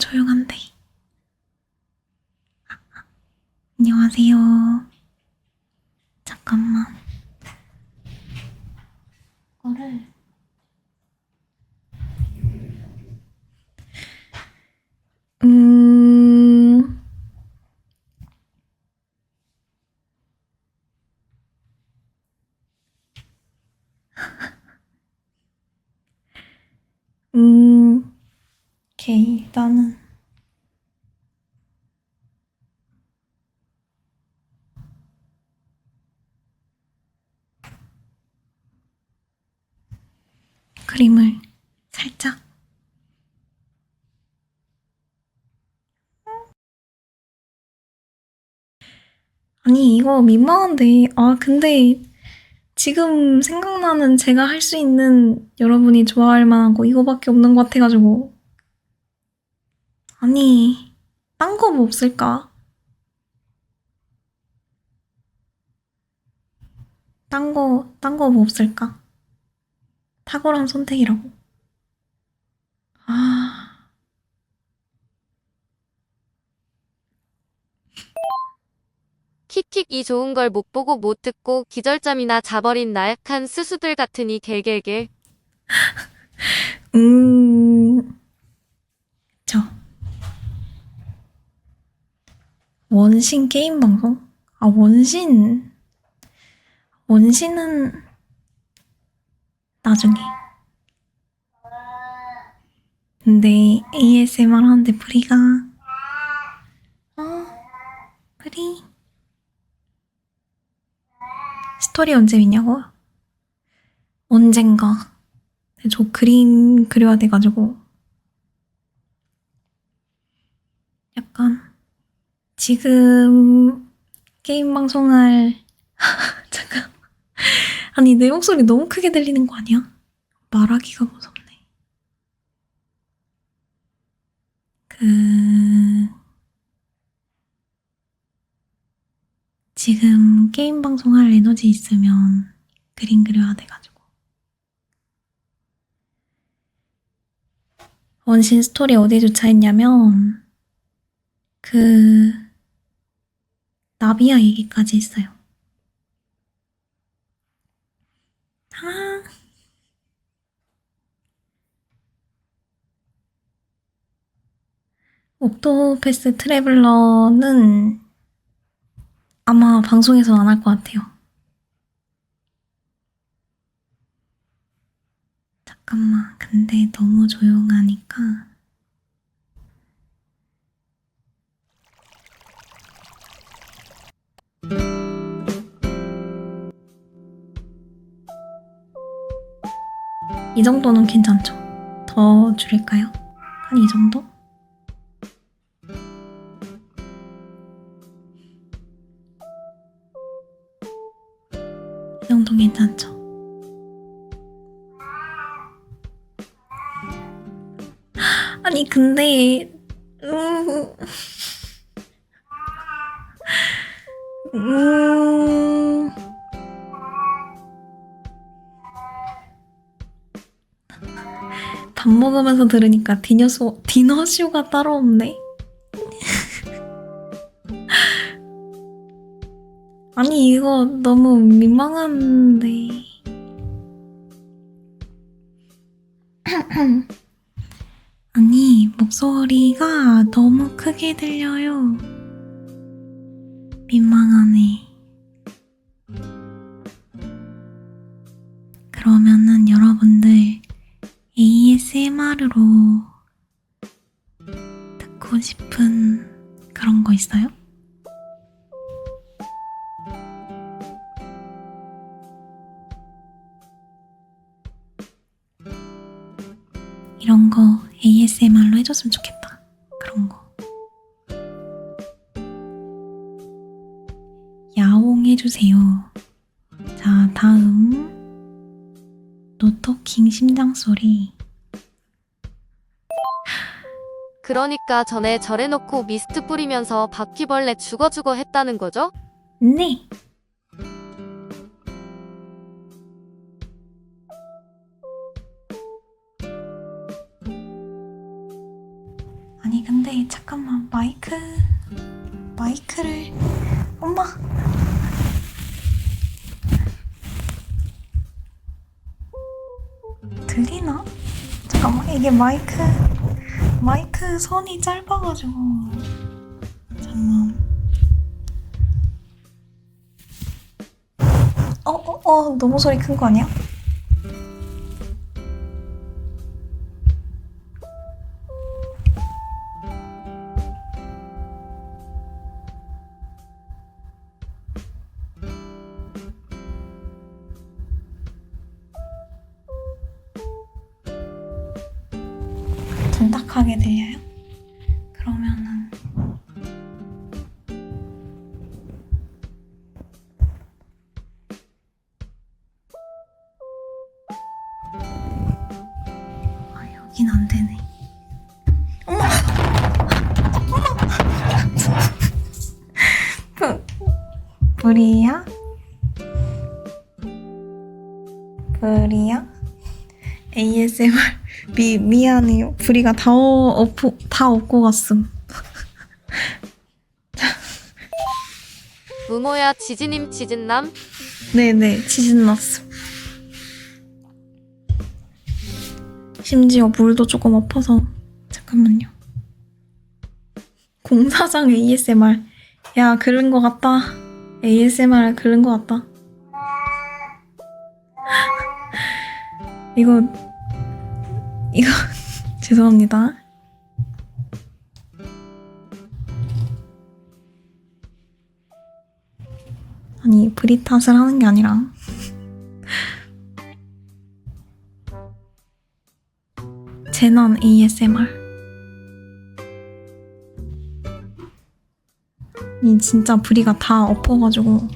조용한데. 아, 아. 안녕하세요. 잠깐만. 이거를 음. 음, 오케이, 일단은. 그림을 살짝. 아니, 이거 민망한데. 아, 근데 지금 생각나는 제가 할 수 있는 여러분이 좋아할 만한 거 이거밖에 없는 것 같아가지고. 아니, 딴 거 뭐 없을까? 딴 거, 딴 거 뭐 없을까? 탁월한 선택이라고. 아, 킥킥 이 좋은 걸 못 보고 못 듣고 기절잠이나 자버린 나약한 스수들 같으니 겔겔겔. 음, 저. 원신 게임 방송? 아, 원신. 원신은 나중에. 근데 ASMR 하는데 프리가. 어, 프리. 스토리 언제 믿냐고? 언젠가. 저 그림 그려야 돼가지고 약간 지금 게임 잠깐 아니 내 목소리 너무 크게 들리는 거 아니야? 말하기가 무섭네. 그 지금 게임 방송할 에너지 있으면 그림 그려야 돼가지고. 원신 스토리 어디에 주차했냐면 그 나비야 얘기까지 있어요. 아. 옥토패스 트래블러는 아마 방송에서 안 할 것 같아요. 잠깐만, 근데 너무 조용하니까. 이 정도는 괜찮죠? 더 줄일까요? 한 이 정도? 괜찮죠? 아니 근데 음... 음... 밥 먹으면서 들으니까 디너쇼, 디너쇼가 따로 없네. 아니 이거 너무 민망한데. 아니, 목소리가 너무 크게 들려요. 민망하네. 그러면은 여러분들 ASMR로 듣고 싶은 그런 거 있어요? ASMR로 해줬으면 좋겠다. 그런 거. 야옹 해주세요. 자, 다음. 노토킹 심장 소리. 그러니까 전에 절해놓고 미스트 뿌리면서 바퀴벌레 죽어 죽어 했다는 거죠? 네. 마이크 마이크를 엄마 들리나? 잠깐만 이게 마이크 마이크 선이 짧아가지고 잠만 어어어 어, 너무 소리 큰 거 아니야? 둔탁하게 들려요? 미 미안해요. 불이가 다 어, 엎고 다 엎고 갔음. 무모야 지지님 지진남 네네 지진 났음. 심지어 물도 조금 엎어서 잠깐만요. 공사장 ASMR 야 그런 거 같다. ASMR 그런 거 같다. 이거 이거 죄송합니다. 아니 브리 탓을 하는 게 아니라. 재난 ASMR 이 진짜 브리가 다 엎어가지고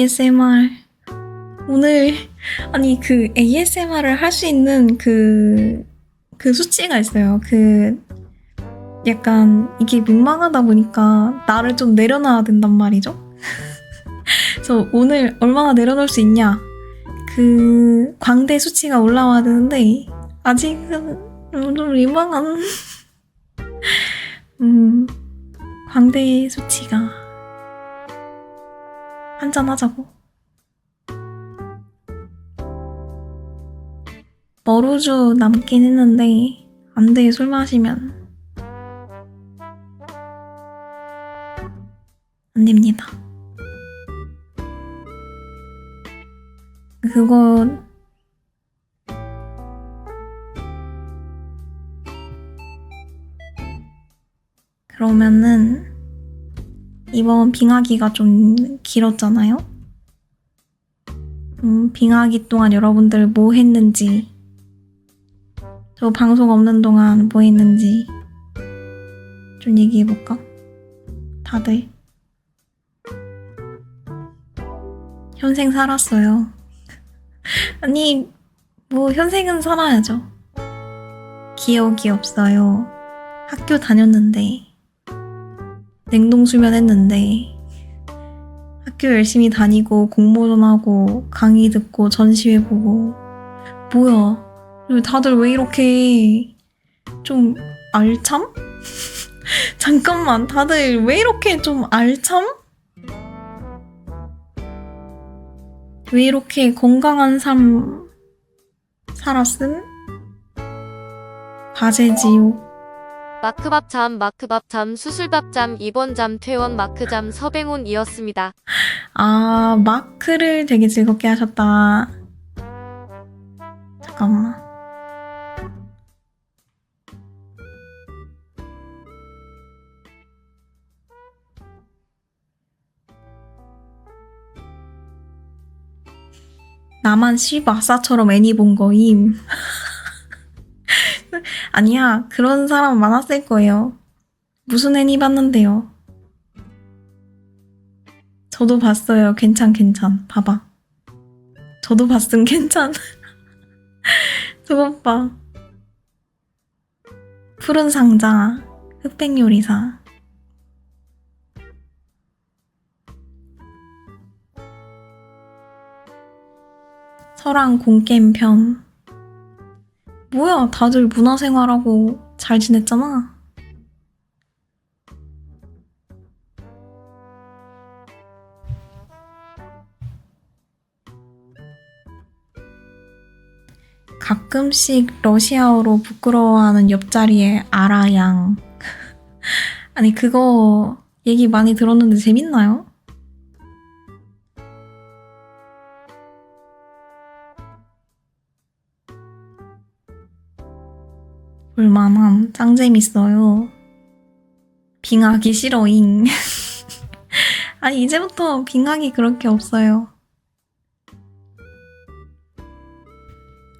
ASMR 오늘 아니 그 ASMR을 할 수 있는 그 그 수치가 있어요. 그 약간 이게 민망하다 보니까 나를 좀 내려놔야 된단 말이죠. 그래서 오늘 얼마나 내려놓을 수 있냐 그 광대 수치가 올라와야 되는데 아직은 좀 민망한 음 광대 수치가 한잔 하자고. 머루주 남긴 했는데 안 돼, 술 마시면. 안 됩니다. 그거 그러면은 이번 빙하기가 좀 길었잖아요. 음, 빙하기 동안 여러분들 뭐 했는지 저 방송 없는 동안 뭐 했는지 좀 얘기해볼까? 다들 현생 살았어요. 아니 뭐 현생은 살아야죠. 기억이 없어요. 학교 다녔는데 냉동 수면 했는데 학교 열심히 다니고 공모전 하고 강의 듣고 전시회 보고 뭐야 다들 왜 이렇게 좀 알참? 잠깐만 다들 왜 이렇게 좀 알참? 왜 이렇게 건강한 삶 살았음? 과제지요. 마크밥 잠 마크밥 잠 수술밥 잠 입원 잠 퇴원 마크 잠 서뱅온이었습니다. 아, 마크를 되게 즐겁게 하셨다. 잠깐만. 나만 시바사처럼 애니 본 거임. 아니야, 그런 사람 많았을 거예요. 무슨 애니 봤는데요? 저도 봤어요. 괜찮, 괜찮. 봐봐. 저도 봤음, 괜찮. 저것 봐. 푸른 상자, 흑백 요리사. 서랑 공게임 편. 뭐야, 다들 문화생활하고 잘 지냈잖아. 가끔씩 러시아어로 부끄러워하는 옆자리에 아라양. 아니, 그거 얘기 많이 들었는데 재밌나요? 볼만함. 짱 재밌어요. 빙하기 싫어잉. 아니, 이제부터 빙하기 그렇게 없어요.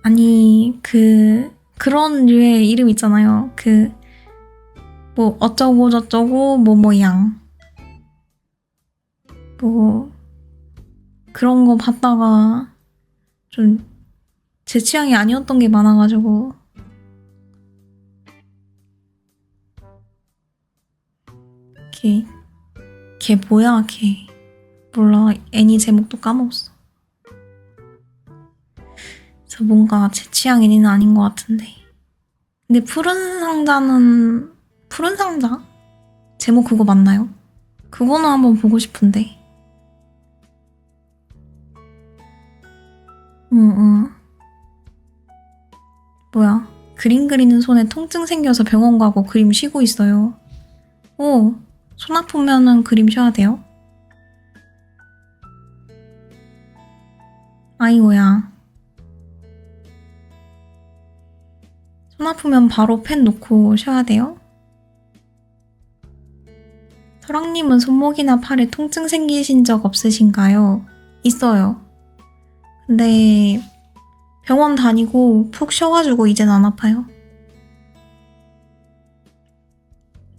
아니, 그, 그런 류의 이름 있잖아요. 그, 뭐, 어쩌고 저쩌고, 뭐, 뭐 양. 뭐, 그런 거 봤다가, 좀, 제 취향이 아니었던 게 많아가지고, 걔, 걔 뭐야, 걔. 몰라, 애니 제목도 까먹었어. 그래서 뭔가 제 취향 애니는 아닌 것 같은데. 근데 푸른 상자는, 푸른 상자? 제목 그거 맞나요? 그거는 한번 보고 싶은데. 응, 응. 뭐야. 그림 그리는 손에 통증 생겨서 병원 가고 그림 쉬고 있어요. 오, 손 아프면은 그림 쉬어야 돼요? 아이고야. 손 아프면 바로 펜 놓고 쉬어야 돼요? 설왕님은 손목이나 팔에 통증 생기신 적 없으신가요? 있어요. 근데 병원 다니고 푹 쉬어가지고 이젠 안 아파요.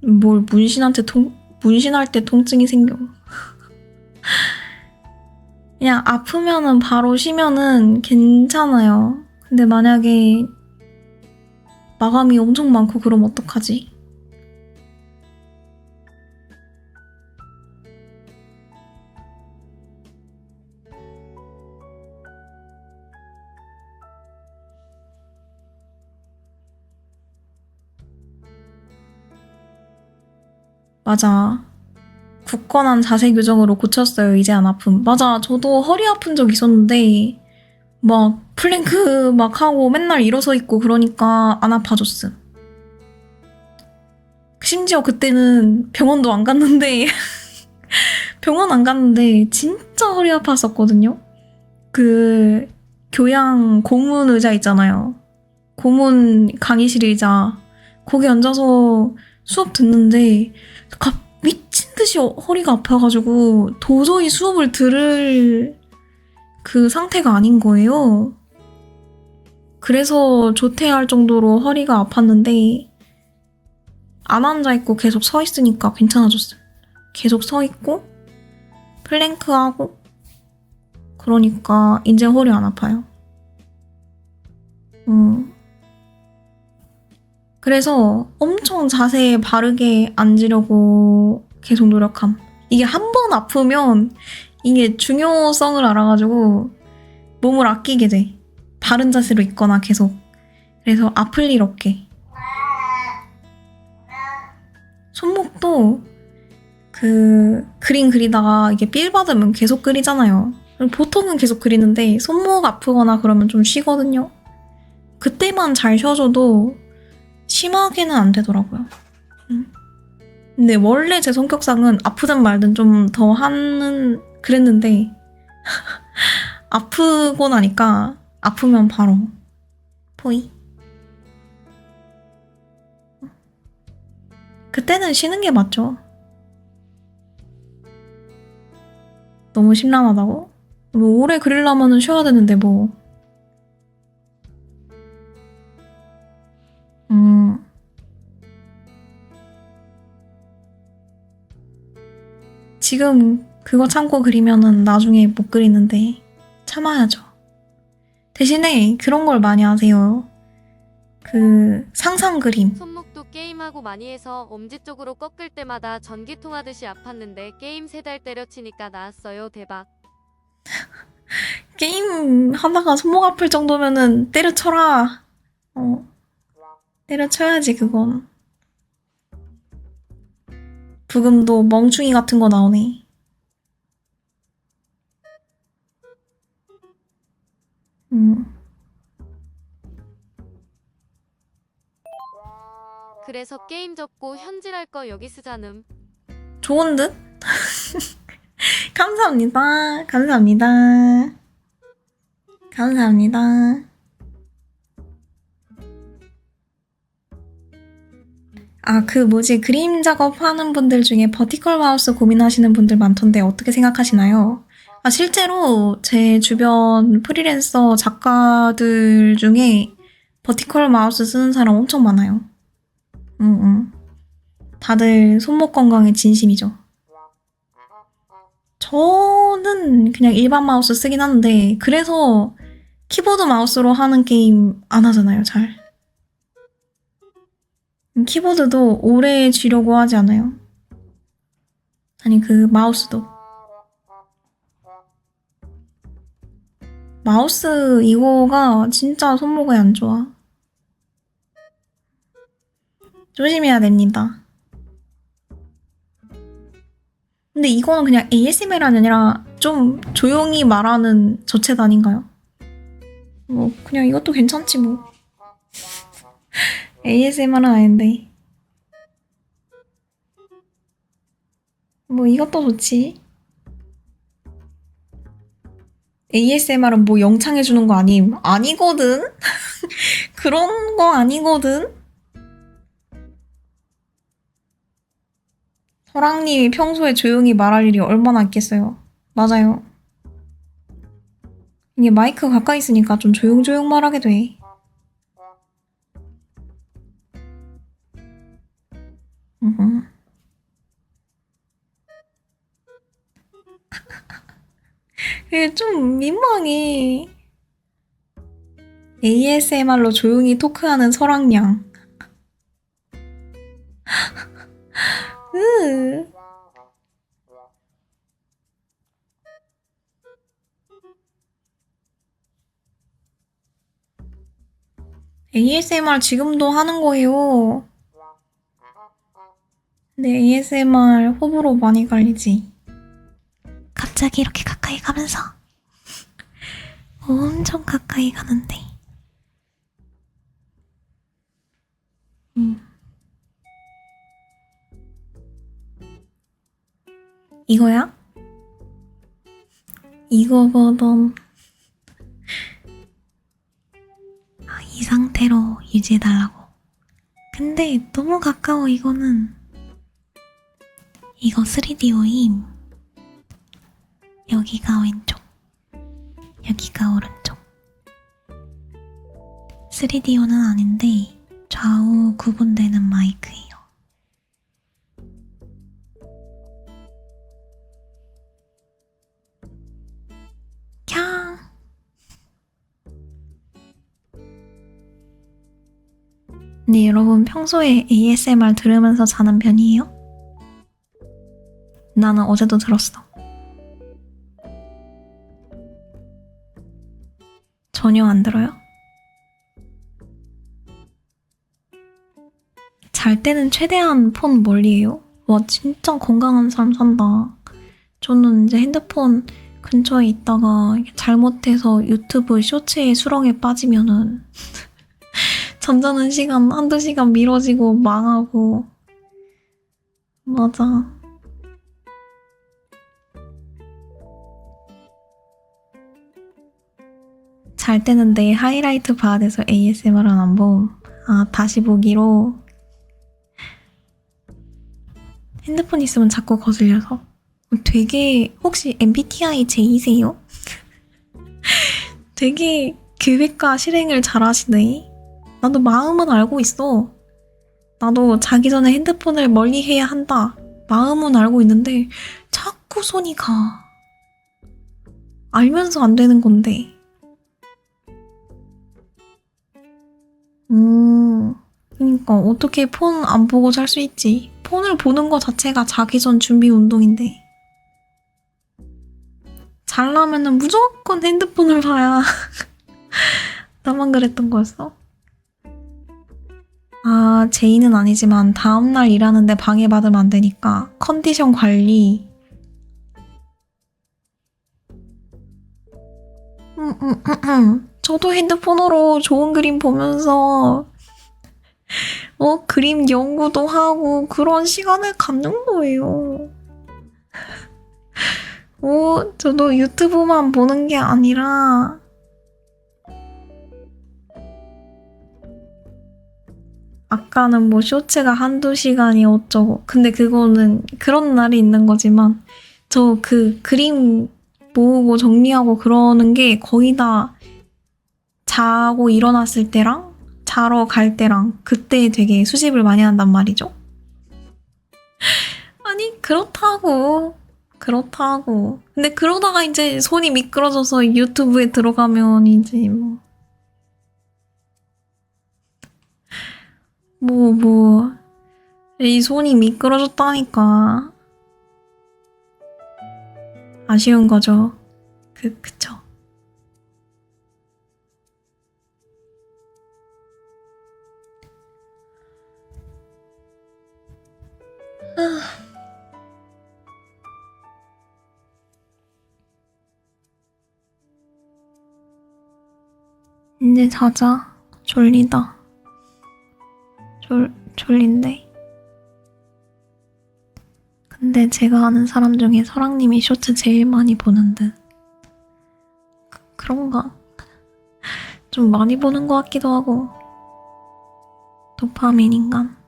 뭘 문신한테 통, 문신할 때 통증이 생겨. 그냥 아프면은 바로 쉬면은 괜찮아요. 근데 만약에 마감이 엄청 많고 그럼 어떡하지? 맞아. 굳건한 자세 교정으로 고쳤어요. 이제 안 아픔. 맞아. 저도 허리 아픈 적 있었는데 막 플랭크 막 하고 맨날 일어서 있고 그러니까 안 아파졌음. 심지어 그때는 병원도 안 갔는데 병원 안 갔는데 진짜 허리 아팠었거든요. 그 교양 고문 의자 있잖아요. 고문 강의실 의자. 거기 앉아서 수업 듣는데 갑 미친 듯이 어- 허리가 아파가지고 도저히 수업을 들을 그 상태가 아닌 거예요. 그래서 조퇴할 정도로 허리가 아팠는데 안 앉아 있고 계속 서 있으니까 괜찮아졌어요. 계속 서 있고 플랭크 하고 그러니까 이제 허리 안 아파요. 음. 그래서 엄청 자세히 바르게 앉으려고 계속 노력함. 이게 한 번 아프면 이게 중요성을 알아가지고 몸을 아끼게 돼. 바른 자세로 있거나 계속. 그래서 아플 일 없게. 손목도 그 그림 그리다가 이게 삘 받으면 계속 그리잖아요. 보통은 계속 그리는데 손목 아프거나 그러면 좀 쉬거든요. 그때만 잘 쉬어줘도 심하게는 안 되더라고요. 음. 근데 원래 제 성격상은 아프든 말든 좀 더 하는 그랬는데 아프고 나니까 아프면 바로 포이. 그때는 쉬는 게 맞죠. 너무 심란하다고? 뭐 오래 그리려면 쉬어야 되는데 뭐. 음. 지금 그거 참고 그리면은 나중에 못 그리는데 참아야죠. 대신에 그런 걸 많이 하세요. 그 상상 그림. 손목도 게임하고 많이 해서 엄지 쪽으로 꺾을 때마다 전기 통 하듯이 아팠는데 게임 세 달 때려치니까 나았어요. 대박. 게임 하다가 손목 아플 정도면은 때려쳐라. 어. 때려쳐야지, 그건. 부금도 멍충이 같은 거 나오네. 음. 그래서 게임 접고 현질할 거 여기 쓰자는. 좋은 듯? 감사합니다. 감사합니다. 감사합니다. 아, 그 뭐지, 그림 작업하는 분들 중에 버티컬 마우스 고민하시는 분들 많던데 어떻게 생각하시나요? 아, 실제로 제 주변 프리랜서 작가들 중에 버티컬 마우스 쓰는 사람 엄청 많아요. 응, 응. 다들 손목 건강에 진심이죠. 저는 그냥 일반 마우스 쓰긴 하는데, 그래서 키보드 마우스로 하는 게임 안 하잖아요, 잘. 키보드도 오래 쥐려고 하지 않아요. 아니, 그 마우스도. 마우스 이거가 진짜 손목에 안 좋아. 조심해야 됩니다. 근데 이거는 그냥 ASMR이 아니라 좀 조용히 말하는 저챗 아닌가요? 뭐 그냥 이것도 괜찮지 뭐. ASMR은 아닌데. 뭐 이것도 좋지. ASMR은 뭐 영창 해주는 거 아님? 아니거든? 그런 거 아니거든? 서랑님이 평소에 조용히 말할 일이 얼마나 있겠어요. 맞아요. 이게 마이크 가까이 있으니까 좀 조용조용 말하게 돼. 음흠. 이게 좀 민망해. ASMR로 조용히 토크하는 설악양. 으. ASMR 지금도 하는 거예요. 근데 ASMR 호불호 많이 갈리지. 갑자기 이렇게 가까이 가면서 엄청 가까이 가는데. 음. 이거야? 이거거든. 아, 이 상태로 유지해달라고. 근데 너무 가까워, 이거는. 이거 3DO임. 여기가 왼쪽. 여기가 오른쪽. 3DO는 아닌데, 좌우 구분되는 마이크예요. 캬. 네, 여러분 평소에 ASMR 들으면서 자는 편이에요? 나는 어제도 들었어. 전혀 안 들어요? 잘 때는 최대한 폰 멀리에요. 와, 진짜 건강한 삶 산다. 저는 이제 핸드폰 근처에 있다가 잘못해서 유튜브 쇼츠의 수렁에 빠지면은 잠자는 시간 한두 시간 미뤄지고 망하고 맞아 잘 때는 내 하이라이트 봐야 돼서 ASMR은 안 봄. 아 다시 보기로 핸드폰 있으면 자꾸 거슬려서 되게 혹시 MBTI J세요? 되게 계획과 실행을 잘 하시네. 나도 마음은 알고 있어. 나도 자기 전에 핸드폰을 멀리 해야 한다. 마음은 알고 있는데 자꾸 손이 가. 알면서 안 되는 건데. 음, 그러니까 어떻게 폰 안 보고 잘 수 있지? 폰을 보는 것 자체가 자기 전 준비 운동인데. 잘라면은 무조건 핸드폰을 봐야. 나만 그랬던 거였어? 아, 제이는 아니지만 다음날 일하는데 방해받으면 안 되니까 컨디션 관리. 음, 음, 음, 음. 저도 핸드폰으로 좋은 그림 보면서 어, 그림 연구도 하고 그런 시간을 갖는 거예요. 어, 저도 유튜브만 보는 게 아니라 아까는 뭐 쇼츠가 한두 시간이 어쩌고. 근데 그거는 그런 날이 있는 거지만, 저 그 그림 모으고 정리하고 그러는 게 거의 다 자고 일어났을 때랑 자러 갈 때랑 그때 되게 수집을 많이 한단 말이죠. 아니, 그렇다고. 그렇다고. 근데 그러다가 이제 손이 미끄러져서 유튜브에 들어가면 이제 뭐. 뭐, 뭐, 이 손이 미끄러졌다니까. 아쉬운 거죠. 그, 그쵸. 이제 자자. 졸리다. 졸, 졸린데. 근데 제가 아는 사람 중에 설랑님이 쇼츠 제일 많이 보는 듯. 그, 그런가? 좀 많이 보는 것 같기도 하고. 도파민 인간.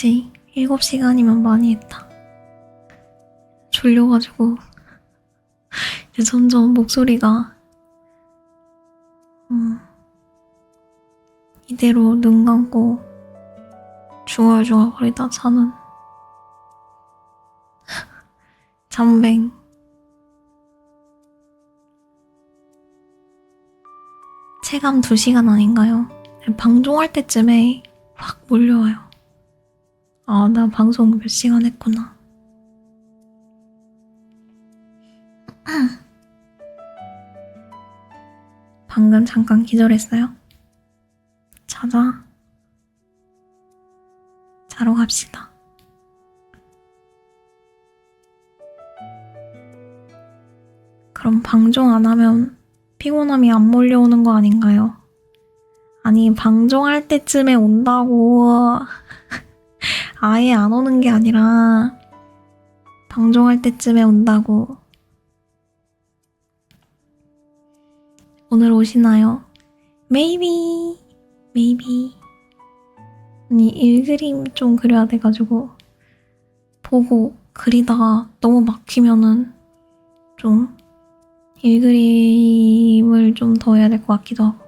그치. 7시간이면 많이 했다. 졸려가지고. 이제 점점 목소리가 음, 이대로 눈 감고 중얼중얼 거리다 자는 잠뱅 체감 2시간 아닌가요? 방종할 때쯤에 확 몰려와요. 아, 나 방송 몇 시간 했구나. 방금 잠깐 기절했어요. 자자. 자러 갑시다. 그럼 방종 안 하면 피곤함이 안 몰려오는 거 아닌가요? 아니, 방종할 때쯤에 온다고 아예 안 오는 게 아니라 방종할 때쯤에 온다고 오늘 오시나요? Maybe, maybe. 아니, 일그림 좀 그려야 돼가지고, 보고 그리다가 너무 막히면은, 좀, 일그림을 좀 더 해야 될 것 같기도 하고.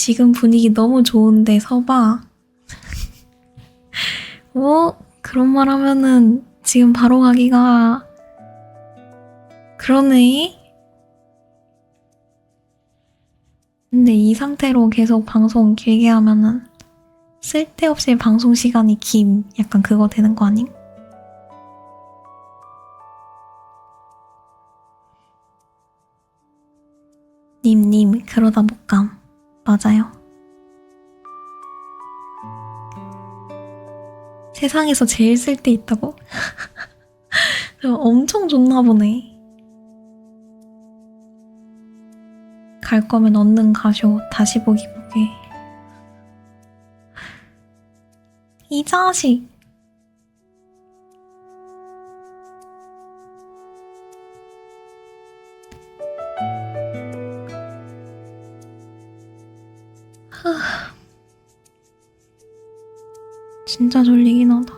지금 분위기 너무 좋은데 서봐. 어? 그런 말 하면은 지금 바로 가기가 그러네. 근데 이 상태로 계속 방송 길게 하면은 쓸데없이 방송 시간이 김 약간 그거 되는 거 아님? 님님 그러다 못 감. 맞아요. 세상에서 제일 쓸데 있다고? 엄청 좋나 보네. 갈 거면 얼른 가쇼. 다시 보기 보게. 이 자식. 하. 진짜 졸리긴 하다.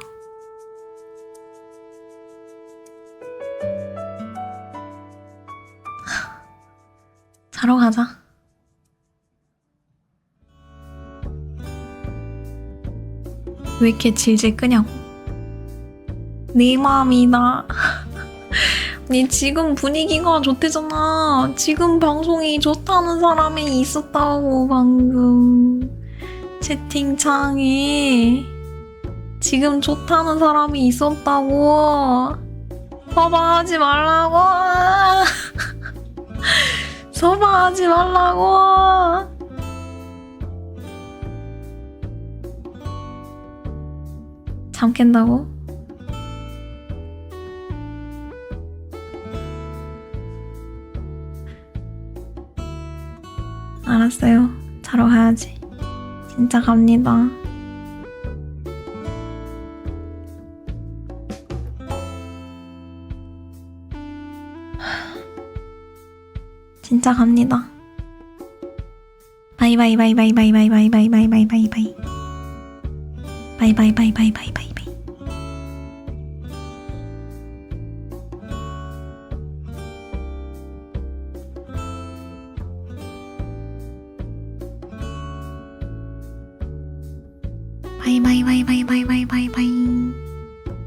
자러 가자. 왜 이렇게 질질 끄냐고. 네 마음이다. 아니, 지금 분위기가 좋대잖아. 지금 방송이 좋다는 사람이 있었다고, 방금. 채팅창에 지금 좋다는 사람이 있었다고 서방하지 말라고 서방하지 말라고 잠 깬다고? 알았어요. 자러 가야지. 진짜 갑니다. 진짜 갑니다. 바이바이바이바이바이바이바이바이바이바이. 바이 바이바이바이바이바이바이. 바이바이바이바이바이바이.